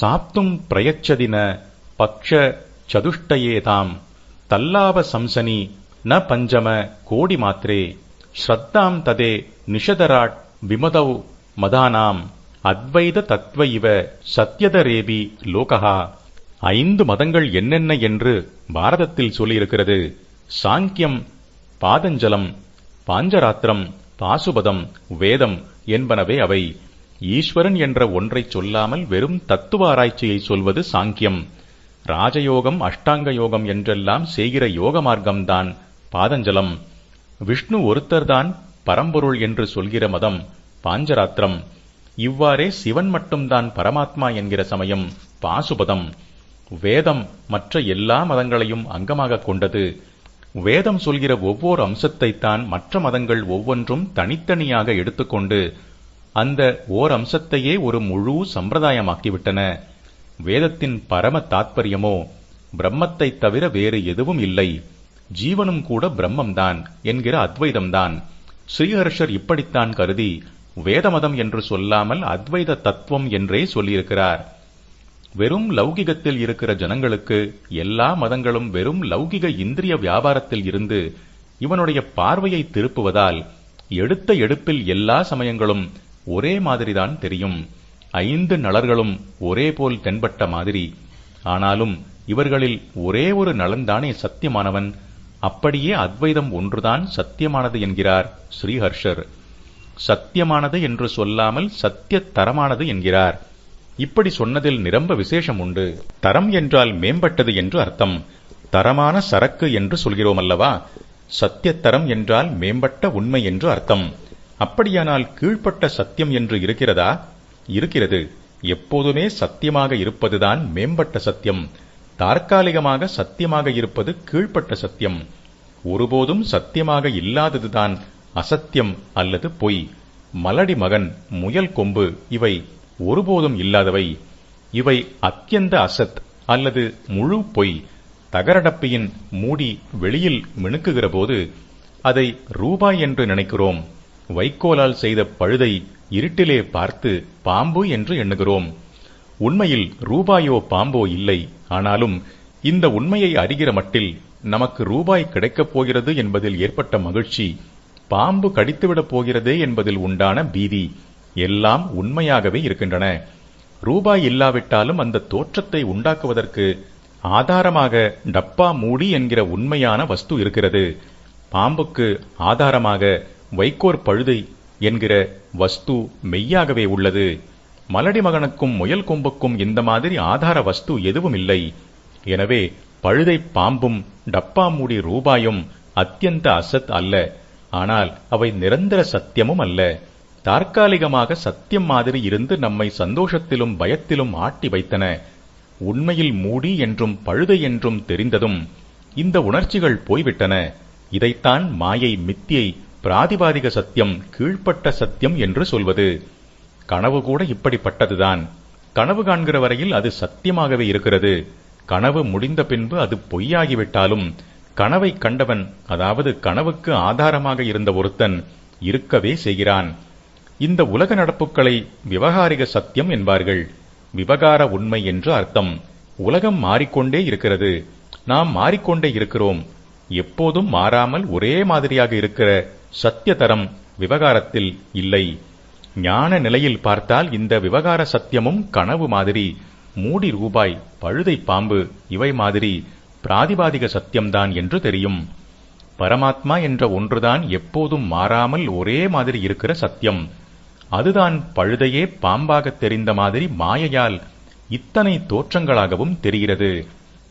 சாப்தும் பிரயச்சதின பக்ஷ சதுஷ்டயேதாம். தல்லாவ சம்சனி ந பஞ்சம கோடி மாத்திரே ஸ்ரத்தாம் ததே நிஷதராட் விமதௌ மதானாம். அத்வைத தத்வ இவ சத்யதரேபி லோகஹா. ஐந்து மதங்கள் என்னென்ன என்று பாரதத்தில் சொல்லியிருக்கிறது. சாங்கியம் பாதஞ்சலம் பாஞ்சராத்திரம் பாசுபதம் வேதம் என்பனவே அவை. ஈஸ்வரன் என்ற ஒன்றைச் சொல்லாமல் வெறும் தத்துவ ஆராய்ச்சியை சொல்வது சாங்கியம். ராஜயோகம் அஷ்டாங்க யோகம் என்றெல்லாம் செய்கிற யோக மார்க்கம்தான் பாதஞ்சலம். விஷ்ணு ஒருத்தர்தான் பரம்பொருள் என்று சொல்கிற மதம் பாஞ்சராத்திரம். இவ்வாறே சிவன் மட்டும்தான் பரமாத்மா என்கிற சமயம் பாசுபதம். வேதம் மற்ற எல்லா மதங்களையும் அங்கமாக கொண்டது. வேதம் சொல்கிற ஒவ்வொரு அம்சத்தைத்தான் மற்ற மதங்கள் ஒவ்வொன்றும் தனித்தனியாக எடுத்துக்கொண்டு அந்த ஓர் அம்சத்தையே ஒரு முழு சம்பிரதாயமாக்கிவிட்டன. வேதத்தின் பரம தாத்பரியமோ பிரம்மத்தை தவிர வேறு எதுவும் இல்லை. ஜீவனும் கூட பிரம்மம்தான் என்கிற அத்வைதம்தான். ஸ்ரீஹர்ஷர் இப்படித்தான் கருதி வேதமதம் என்று சொல்லாமல் அத்வைத தத்துவம் என்றே சொல்லியிருக்கிறார். வெறும் லௌகிகத்தில் இருக்கிற ஜனங்களுக்கு எல்லா மதங்களும் வெறும் லௌகிக இந்திரிய வியாபாரத்தில் இருந்து இவனுடைய பார்வையை திருப்புவதால் எடுத்த எடுப்பில் எல்லா சமயங்களும் ஒரே மாதிரிதான் தெரியும். ஐந்து நலர்களும் ஒரே போல் தென்பட்ட மாதிரி. ஆனாலும் இவர்களில் ஒரே ஒரு நலன்தானே சத்தியமானவன்? அப்படியே அத்வைதம் ஒன்றுதான் சத்தியமானது என்கிறார் ஸ்ரீஹர்ஷர். சத்தியமானது என்று சொல்லாமல் சத்திய தரமானது என்கிறார். இப்படி சொன்னதில் நிரம்ப விசேஷம் உண்டு. தரம் என்றால் மேம்பட்டது என்று அர்த்தம். தரமான சரக்கு என்று சொல்கிறோம் அல்லவா சத்தியத்தரம் என்றால் மேம்பட்ட உண்மை என்று அர்த்தம். அப்படியானால் கீழ்ப்பட்ட சத்தியம் என்று இருக்கிறதா? இருக்கிறது. எப்போதுமே சத்தியமாக இருப்பதுதான் மேம்பட்ட சத்தியம். தற்காலிகமாக சத்தியமாக இருப்பது கீழ்ப்பட்ட சத்தியம். ஒருபோதும் சத்தியமாக இல்லாததுதான் அசத்தியம் அல்லது பொய். மலடி மகன் முயல் கொம்பு இவை ஒருபோதும் இல்லாதவை. இவை அத்தியந்த அசத் அல்லது முழு பொய். தகரடப்பியின் மூடி வெளியில் மினுக்குகிற போது அதை ரூபாய் என்று நினைக்கிறோம். வைக்கோலால் செய்த பழுதை இருட்டிலே பார்த்து பாம்பு என்று எண்ணுகிறோம். உண்மையில் ரூபாயோ பாம்போ இல்லை. ஆனாலும் இந்த உண்மையை அறிகிற மட்டில் நமக்கு ரூபாய் கிடைக்கப் போகிறது என்பதில் ஏற்பட்ட மகிழ்ச்சி பாம்பு கடித்துவிடப் போகிறதே என்பதில் உண்டான பீதி எல்லாம் உண்மையாகவே இருக்கின்றன. ரூபாய் இல்லாவிட்டாலும் அந்த தோற்றத்தை உண்டாக்குவதற்கு ஆதாரமாக டப்பா மூடி என்கிற உண்மையான வஸ்து இருக்கிறது. பாம்புக்கு ஆதாரமாக வைக்கோர் பழுதை என்கிற வஸ்து மெய்யாகவே உள்ளது. மலடி மகனுக்கும் முயல் கொம்புக்கும் இந்த மாதிரி ஆதார வஸ்து எதுவும் இல்லை. எனவே பழுதை பாம்பும் டப்பா மூடி ரூபாயும் அத்தியந்த அசத் அல்ல. ஆனால் அவை நிரந்தர சத்தியமும் அல்ல. தற்காலிகமாக சத்தியம் மாதிரி இருந்து நம்மை சந்தோஷத்திலும் பயத்திலும் ஆட்டி வைத்தன. உண்மையில் மூடி என்றும் பழுதை என்றும் தெரிந்ததும் இந்த உணர்ச்சிகள் போய்விட்டன. இதைத்தான் மாயை மித்தியை பிராதிபாதிக சத்தியம் கீழ்ப்பட்ட சத்தியம் என்று சொல்வது. கனவு கூட இப்படிப்பட்டதுதான். கனவு காண்கிற வரையில் அது சத்தியமாகவே இருக்கிறது. கனவு முடிந்த பின்பு அது பொய்யாகிவிட்டாலும் கனவை கண்டவன் அதாவது கனவுக்கு ஆதாரமாக இருந்த ஒருத்தன் இருக்கவே செய்கிறான். இந்த உலக நடப்புகளை விவகாரிக சத்தியம் என்பார்கள். விவகார உண்மை என்று அர்த்தம். உலகம் மாறிக்கொண்டே இருக்கிறது. நாம் மாறிக்கொண்டே இருக்கிறோம். எப்போதும் மாறாமல் ஒரே மாதிரியாக இருக்கிற சத்தியதரம் விவகாரத்தில் இல்லை. ஞான நிலையில் பார்த்தால் இந்த விவகார சத்தியமும் கனவு மாதிரி. மூடி ரூபாய் பழுதை பாம்பு இவை மாதிரி பிராதிபாதிக சத்தியம்தான் என்று தெரியும். பரமாத்மா என்ற ஒன்றுதான் எப்போதும் மாறாமல் ஒரே மாதிரி இருக்கிற சத்தியம். அதுதான் பழுதையே பாம்பாக தெரிந்த மாதிரி மாயையால் இத்தனை தோற்றங்களாகவும் தெரிகிறது.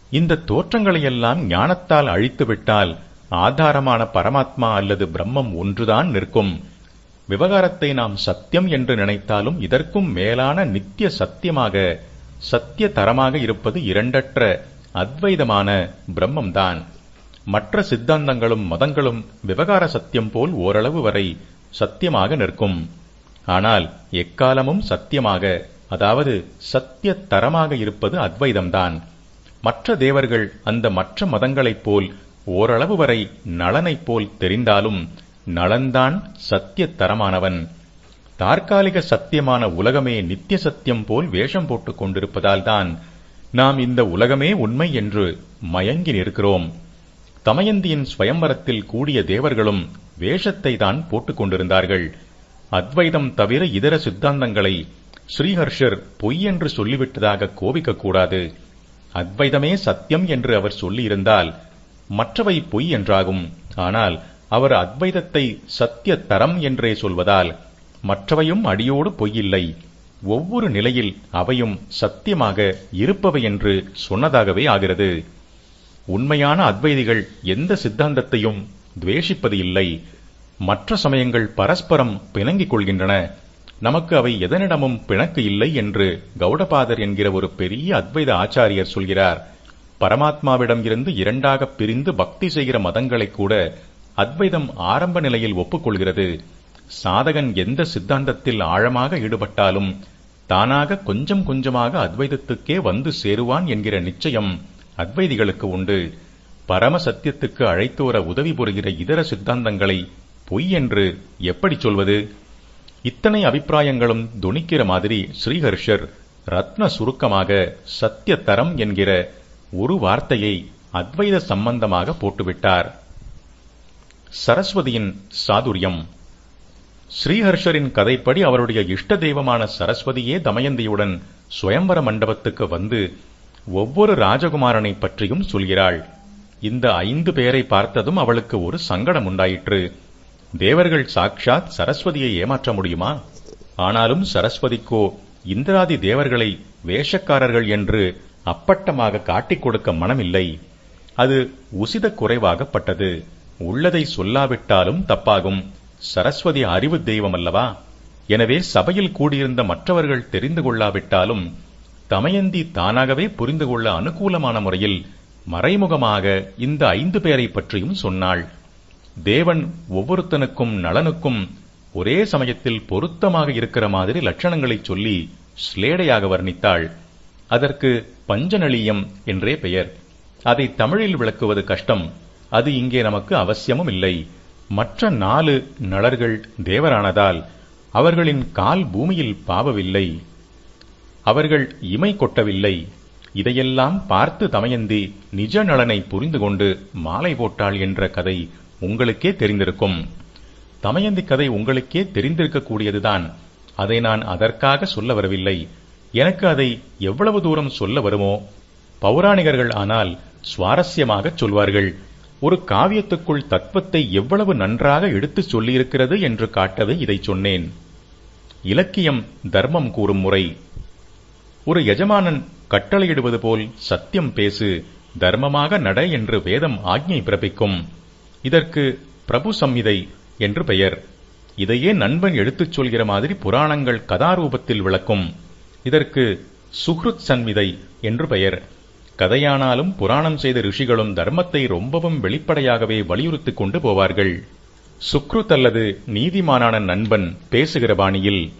இந்த தோற்றங்களையெல்லாம் ஞானத்தால் அழித்துவிட்டால் ஆதாரமான பரமாத்மா அல்லது பிரம்மம் ஒன்றுதான் நிற்கும். விவகாரத்தை நாம் சத்தியம் என்று நினைத்தாலும் இதற்கும் மேலான நித்திய சத்தியமாக சத்திய தரமாக இருப்பது இரண்டற்ற அத்வைதமான பிரம்மம்தான். மற்ற சித்தாந்தங்களும் மதங்களும் விவகார சத்தியம் போல் ஓரளவு வரை சத்தியமாக நிற்கும். ஆனால் எக்காலமும் சத்தியமாக அதாவது சத்திய தரமாக இருப்பது அத்வைதம்தான். மற்ற தேவர்கள் அந்த மற்ற மதங்களைப் போல் ஓரளவு வரை நலனைப் போல் தெரிந்தாலும் நலன்தான் சத்திய தரமானவன் தற்காலிக சத்தியமான உலகமே நித்திய சத்தியம் போல் வேஷம் போட்டுக் கொண்டிருப்பதால்தான் நாம் இந்த உலகமே உண்மை என்று மயங்கி நிற்கிறோம். தமயந்தியின் ஸ்வயம்பரத்தில் கூடிய தேவர்களும் வேஷத்தை தான் போட்டுக் கொண்டிருந்தார்கள். அத்வைதம் தவிர இதர சித்தாந்தங்களை ஸ்ரீஹர்ஷர் பொய் என்று சொல்லிவிட்டதாக கோபிக்கக்கூடாது. அத்வைதமே சத்தியம் என்று அவர் சொல்லியிருந்தால் மற்றவை பொய் என்றாகும். ஆனால் அவர் அத்வைதத்தை சத்திய தரம் என்றே சொல்வதால் மற்றவையும் அடியோடு பொய்யில்லை. ஒவ்வொரு நிலையில் அவையும் சத்தியமாக இருப்பவை என்று சொன்னதாகவே ஆகிறது. உண்மையான அத்வைதிகள் எந்த சித்தாந்தத்தையும் துவேஷிப்பது இல்லை. மற்ற சமயங்கள் பரஸ்பரம் பிணங்கிக் கொள்கின்றன. நமக்கு அவை எதனிடமும் பிணக்கு இல்லை என்று கௌடபாதர் என்கிற ஒரு பெரிய அத்வைத ஆச்சாரியர் சொல்கிறார். பரமாத்மாவிடம் இருந்து இரண்டாக பிரிந்து பக்தி செய்கிற மதங்களை கூட அத்வைதம் ஆரம்ப நிலையில் ஒப்புக்கொள்கிறது. சாதகன் எந்த சித்தாந்தத்தில் ஆழமாக ஈடுபட்டாலும் தானாக கொஞ்சம் கொஞ்சமாக அத்வைதத்துக்கே வந்து சேருவான் என்கிற நிச்சயம் அத்வைதிகளுக்கு உண்டு. பரம சத்தியத்துக்கு அழைத்து வர உதவி புரிகிற இதர சித்தாந்தங்களை பொய் என்று எப்படி சொல்வது? இத்தனை அபிப்பிராயங்களும் துணிக்கிற மாதிரி ஸ்ரீஹர்ஷர் ரத்ன சுருக்கமாக சத்தியதரம் என்கிற ஒரு வார்த்தையை அத்வைத சம்பந்தமாக போட்டுவிட்டார். சரஸ்வதியின் சாதுரியம். ஸ்ரீஹர்ஷரின் கதைப்படி அவருடைய இஷ்ட தெய்வமான சரஸ்வதியே தமயந்தியுடன் சுயம்பர மண்டபத்துக்கு வந்து ஒவ்வொரு ராஜகுமாரனை பற்றியும் சொல்கிறாள். இந்த ஐந்து பேரை பார்த்ததும் அவளுக்கு ஒரு சங்கடம் உண்டாயிற்று. தேவர்கள் சாக்ஷாத் சரஸ்வதியை ஏமாற்ற முடியுமா? ஆனாலும் சரஸ்வதிக்கோ இந்திராதி தேவர்களை வேஷக்காரர்கள் என்று அப்பட்டமாக காட்டிக் கொடுக்க மனமில்லை. அது உசித குறைவாகப்பட்டது. உள்ளதை சொல்லாவிட்டாலும் தப்பாகும். சரஸ்வதி அறிவு தெய்வம் அல்லவா? எனவே சபையில் கூடியிருந்த மற்றவர்கள் தெரிந்து கொள்ளாவிட்டாலும் தமயந்தி தானாகவே புரிந்து கொள்ள அனுகூலமான முறையில் மறைமுகமாக இந்த ஐந்து பேரை பற்றியும் சொன்னாள். தேவன் ஒவ்வொருத்தனுக்கும் நலனுக்கும் ஒரே சமயத்தில் பொருத்தமாக இருக்கிற மாதிரி லட்சணங்களை சொல்லி ஸ்லேடையாக வர்ணித்தாள். அதற்கு பஞ்சநளியம் என்றே பெயர். அதை தமிழில் விளக்குவது கஷ்டம். அது இங்கே நமக்கு அவசியமும் இல்லை மற்ற நாலு நளர்கள் தேவரானதால் அவர்களின் கால் பூமியில் பாவவில்லை. அவர்கள் இமை கொட்டவில்லை. இதையெல்லாம் பார்த்து தமயந்தி நிஜ நலனை புரிந்து கொண்டு மாலை போட்டாள் என்ற கதை உங்களுக்கே தெரிந்திருக்கும். தமயந்தி கதை உங்களுக்கே தெரிந்திருக்கக்கூடியதுதான். அதை நான் அதற்காக சொல்ல வரவில்லை. எனக்கு அதை எவ்வளவு தூரம் சொல்ல வருமோ? பௌராணிகர்கள் ஆனால் சுவாரஸ்யமாகச் சொல்வார்கள். ஒரு காவியத்துக்குள் தத்துவத்தை எவ்வளவு நன்றாக எடுத்துச் சொல்லியிருக்கிறது என்று காட்டவே இதை சொன்னேன். இலக்கியம் தர்மம் கூறும் முறை. ஒரு எஜமானன் கட்டளையிடுவது போல் சத்தியம் பேசு தர்மமாக நட என்று வேதம் ஆக்ஞை பிறப்பிக்கும். இதற்கு பிரபு சம்மிதை என்று பெயர். இதையே நண்பன் எடுத்துச் சொல்கிற மாதிரி புராணங்கள் கதாரூபத்தில் விளக்கும். இதற்கு சுஹ்ருத் சன்மிதை என்று பெயர். கதையானாலும் புராணம் செய்த ரிஷிகளும் தர்மத்தை ரொம்பவும் வெளிப்படையாகவே வலியுறுத்திக் கொண்டு போவார்கள். சுக்ருத் அல்லது நீதிமானான நண்பன் பேசுகிற பாணியில்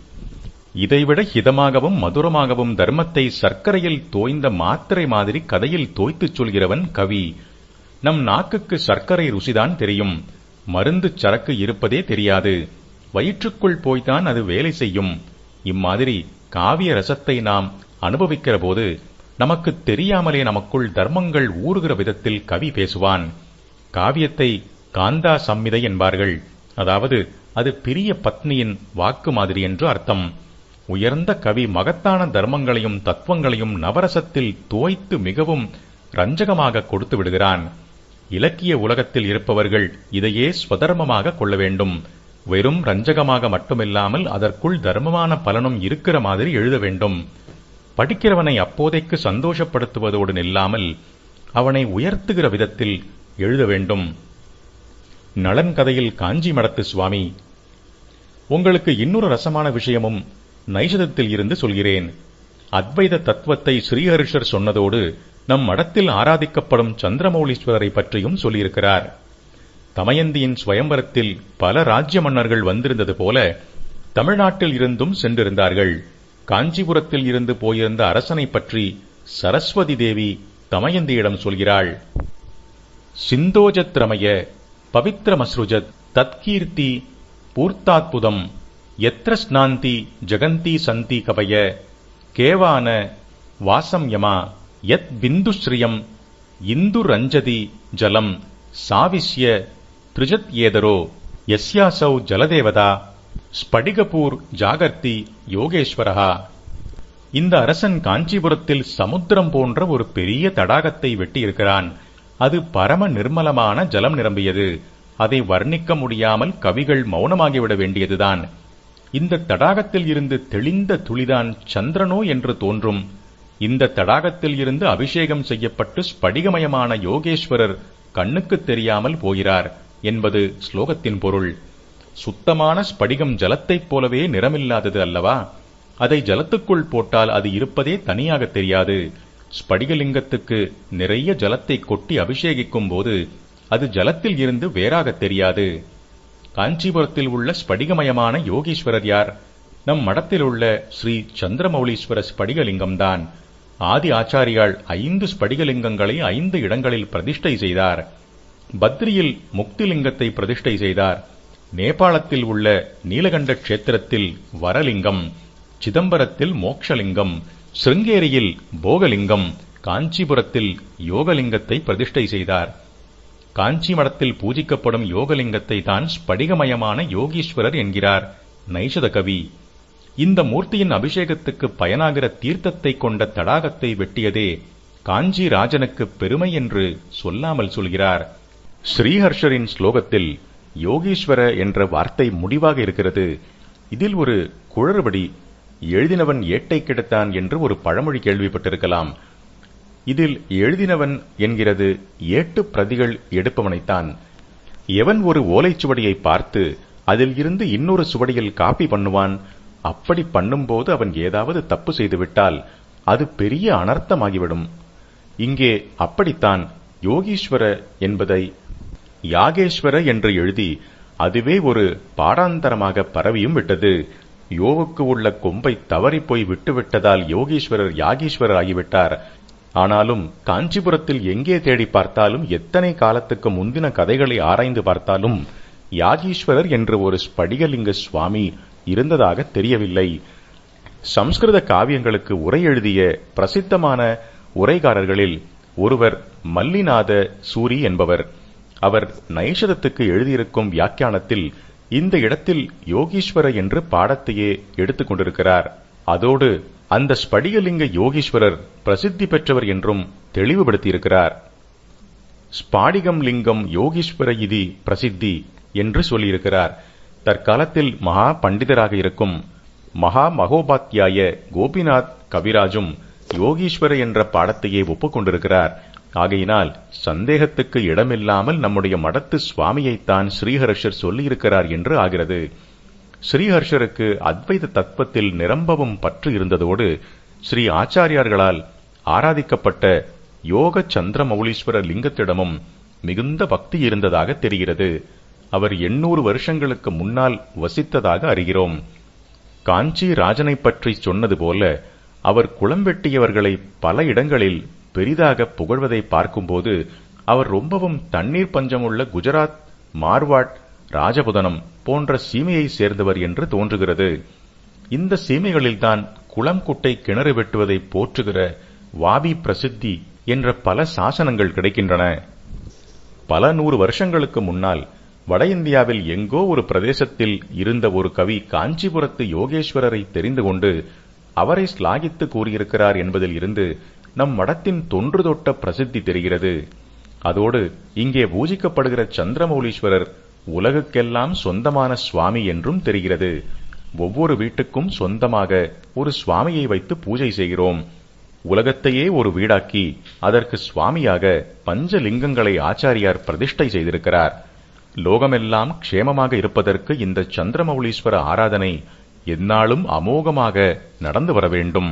இதைவிட ஹிதமாகவும் மதுரமாகவும் தர்மத்தை சர்க்கரையில் தோய்ந்த மாத்திரை மாதிரி கதையில் தோய்த்துச் சொல்கிறவன் கவி. நம் நாக்குக்கு சர்க்கரை ருசிதான் தெரியும். மருந்து சரக்கு இருப்பதே தெரியாது. வயிற்றுக்குள் போய்தான் அது வேலை செய்யும். இம்மாதிரி காவிய ரசத்தை நாம் அனுபவிக்கிற போது நமக்கு தெரியாமலே நமக்குள் தர்மங்கள் ஊறுகிற விதத்தில் கவி பேசுவான். காவியத்தை காந்தா சம்மிதை என்பார்கள். அதாவது அது பிரிய பத்னியின் வாக்கு மாதிரி என்று அர்த்தம். உயர்ந்த கவி மகத்தான தர்மங்களையும் தத்துவங்களையும் நவரசத்தில் துவைத்து மிகவும் ரஞ்சகமாக கொடுத்து விடுகிறான். இலக்கிய உலகத்தில் இருப்பவர்கள் இதையே ஸ்வதர்மமாக கொள்ள வேண்டும். வெறும் ரஞ்சகமாக மட்டுமில்லாமல் அதற்குள் தர்மமான பலனும் இருக்கிற மாதிரி எழுத வேண்டும். படிக்கிறவனை அப்போதைக்கு சந்தோஷப்படுத்துவதோடு நில்லாமல் அவனை உயர்த்துகிற விதத்தில் எழுத வேண்டும். நலன் கதையில் காஞ்சி மடத்து சுவாமி உங்களுக்கு இன்னொரு ரசமான விஷயமும் நைஷதத்தில் இருந்து சொல்கிறேன். அத்வைத தத்துவத்தை ஸ்ரீஹரிஷர் சொன்னதோடு நம் மடத்தில் ஆராதிக்கப்படும் சந்திரமௌலீஸ்வரரை பற்றியும் சொல்லியிருக்கிறார். தமயந்தியின் சுயம்பரத்தில் பல ராஜ்ய மன்னர்கள் வந்திருந்தது போல தமிழ்நாட்டில் இருந்தும் சென்றிருந்தார்கள். காஞ்சிபுரத்தில் இருந்து போயிருந்த அரசனை பற்றி சரஸ்வதி தேவி தமயந்தியிடம் சொல்கிறாள். சிந்தோஜத்ரமய பவித்ரமஸ்ருஜத் தத்கீர்த்தி பூர்த்தாத்புதம் எத்திர ஸ்நாந்தி ஜகந்தி சந்தி கவய கேவான வாசம் யமா யத் பிந்துஸ்ரீயம் இந்து ரஞ்சதி ஜலம் சாவிஷ்ய த்ரிஜத் ஏதரோ யஸ்யாசௌ ஜலதேவதா ஸ்படிகபூர் ஜாகர்த்தி யோகேஸ்வரஹா. இந்த அரசன் காஞ்சிபுரத்தில் சமுத்திரம் போன்ற ஒரு பெரிய தடாகத்தை வெட்டியிருக்கிறான். அது பரம நிர்மலமான ஜலம் நிரம்பியது. அதை வர்ணிக்க முடியாமல் கவிகள் மௌனமாகிவிட வேண்டியதுதான். இந்த தடாகத்தில் இருந்து தெளிந்த துளிதான் சந்திரனோ என்று தோன்றும். இந்த தடாகத்தில் இருந்து அபிஷேகம் செய்யப்பட்டு ஸ்படிகமயமான யோகேஸ்வரர் கண்ணுக்கு தெரியாமல் போகிறார். என்பது ஸ்லோகத்தின் பொருள். சுத்தமான ஸ்படிகம் ஜலத்தைப் போலவே நிறமில்லாதது அல்லவா? அதை ஜலத்துக்குள் போட்டால் அது இருப்பதே தனியாக தெரியாது. ஸ்படிகலிங்கத்துக்கு நிறைய ஜலத்தை கொட்டி அபிஷேகிக்கும் போது அது ஜலத்தில் இருந்து வேறாக தெரியாது. காஞ்சிபுரத்தில் உள்ள ஸ்படிகமயமான யோகீஸ்வரர் யார்? நம் மடத்தில் உள்ள ஸ்ரீ சந்திரமௌலீஸ்வர ஸ்படிகலிங்கம்தான். ஆதி ஆச்சாரியால் ஐந்து ஸ்படிகலிங்கங்களை ஐந்து இடங்களில் பிரதிஷ்டை செய்தார். பத்ரியில் முக்திலிங்கத்தை பிரதிஷ்டை செய்தார். நேபாளத்தில் உள்ள நீலகண்ட கஷேத்திரத்தில் வரலிங்கம் சிதம்பரத்தில் மோக்ஷலிங்கம் சிருங்கேரியில் போகலிங்கம் காஞ்சிபுரத்தில் யோகலிங்கத்தை பிரதிஷ்டை செய்தார். காஞ்சி மடத்தில் பூஜிக்கப்படும் யோகலிங்கத்தை தான் ஸ்படிகமயமான யோகீஸ்வரர் என்கிறார் நைஷத கவி. இந்த மூர்த்தியின் அபிஷேகத்துக்கு பயனாகிற தீர்த்தத்தை கொண்ட தடாகத்தை வெட்டியதே காஞ்சி ராஜனுக்கு பெருமை என்று சொல்லாமல் சொல்கிறார். ஸ்ரீஹர்ஷரின் ஸ்லோகத்தில் யோகீஸ்வர என்ற வார்த்தை முடிவாக இருக்கிறது. இதில் ஒரு குழறுபடி எழுதினவன் ஏட்டை கிடைத்தான் என்று ஒரு பழமொழி கேள்விப்பட்டிருக்கலாம். இதில் எழுதினவன் என்கிறது ஏட்டு பிரதிகள் எடுப்பவனைத்தான். எவன் ஒரு ஓலைச்சுவடியை பார்த்து அதில் இருந்து இன்னொரு சுவடியில் காப்பி பண்ணுவான்? அப்படி பண்ணும்போது அவன் ஏதாவது தப்பு செய்துவிட்டால் அது பெரிய அனர்த்தமாகிவிடும். இங்கே அப்படித்தான் யோகீஸ்வர என்பதை யாகேஸ்வர என்று எழுதி அதுவே ஒரு பாடாந்தரமாக பரவியும் விட்டது. யோவுக்கு உள்ள கொம்பை தவறிப் போய் விட்டுவிட்டதால் யோகீஸ்வரர் யாகீஸ்வரர் ஆகிவிட்டார் ஆனாலும் காஞ்சிபுரத்தில் எங்கே தேடி பார்த்தாலும் எத்தனை காலத்துக்கு முந்தின கதைகளை ஆராய்ந்து பார்த்தாலும் யாகீஸ்வரர் என்று ஒரு ஸ்படிகலிங்க சுவாமி இருந்ததாக தெரியவில்லை. சம்ஸ்கிருத காவியங்களுக்கு உரை எழுதிய பிரசித்தமான உரைகாரர்களில் ஒருவர் மல்லிநாத சூரி என்பவர். அவர் நைஷதத்துக்கு எழுதியிருக்கும் வியாக்கியானத்தில் இந்த இடத்தில் யோகீஸ்வர என்று பாடத்தையே எடுத்துக் கொண்டிருக்கிறார். அதோடு அந்த ஸ்படிகலிங்க யோகீஸ்வரர் பிரசித்தி பெற்றவர் என்றும் தெளிவுபடுத்தியிருக்கிறார். ஸ்பாடிகம் லிங்கம் யோகீஸ்வர இதி பிரசித்தி என்று சொல்லியிருக்கிறார். தற்காலத்தில் மகா பண்டிதராக இருக்கும் மகா மகோபாத்தியாய கோபிநாத் கவிராஜும் யோகீஸ்வர என்ற பாடத்தையே ஒப்புக்கொண்டிருக்கிறார் ஆகையினால் சந்தேகத்துக்கு இடமில்லாமல் நம்முடைய மடத்து சுவாமியைத்தான் ஸ்ரீஹர்ஷர் சொல்லியிருக்கிறார் என்று ஆகிறது. ஸ்ரீஹர்ஷருக்கு அத்வைத தத்துவத்தில் நிரம்பவும் பற்று இருந்ததோடு ஸ்ரீ ஆச்சாரியார்களால் ஆராதிக்கப்பட்ட யோக சந்திரமௌலீஸ்வர லிங்கத்திடமும் மிகுந்த பக்தி இருந்ததாக தெரிகிறது. அவர் எண்ணூறு வருஷங்களுக்கு முன்னால் வசித்ததாக அறிகிறோம். காஞ்சி ராஜனை பற்றி சொன்னது போல அவர் குளம் வெட்டியவர்களை பல இடங்களில் பெரிதாக புகழ்வதை பார்க்கும்போது அவர் ரொம்பவும் தண்ணீர் பஞ்சமுள்ள குஜராத் மார்வாட் ராஜபுதனம் போன்ற சீமையை சேர்ந்தவர் என்று தோன்றுகிறது. இந்த சீமைகளில்தான் குளம் குட்டை கிணறு வெட்டுவதை போற்றுகிற வாபி பிரசித்தி என்ற பல சாசனங்கள் கிடைக்கின்றன. பல நூறு வருஷங்களுக்கு முன்னால் வட இந்தியாவில் எங்கோ ஒரு பிரதேசத்தில் இருந்த ஒரு கவி காஞ்சிபுரத்து யோகேஸ்வரரை தெரிந்து கொண்டு அவரை ஸ்லாகித்து கூறியிருக்கிறார் என்பதில் இருந்து நம் மடத்தின் தொன்று தொட்ட பிரசித்தி தெரிகிறது. அதோடு இங்கே பூஜிக்கப்படுகிற சந்திரமௌலீஸ்வரர் உலகுக்கெல்லாம் சொந்தமான சுவாமி என்றும் தெரிகிறது. ஒவ்வொரு வீட்டுக்கும் சொந்தமாக ஒரு சுவாமியை வைத்து பூஜை செய்கிறோம். உலகத்தையே ஒரு வீடாக்கி அதற்கு சுவாமியாக பஞ்சலிங்கங்களை ஆச்சாரியார் பிரதிஷ்டை செய்திருக்கிறார். லோகமெல்லாம் க்ஷேமமாக இருப்பதற்கு இந்த சந்திரமௌலீஸ்வர ஆராதனை எந்நாளும் அமோகமாக நடந்து வர வேண்டும்.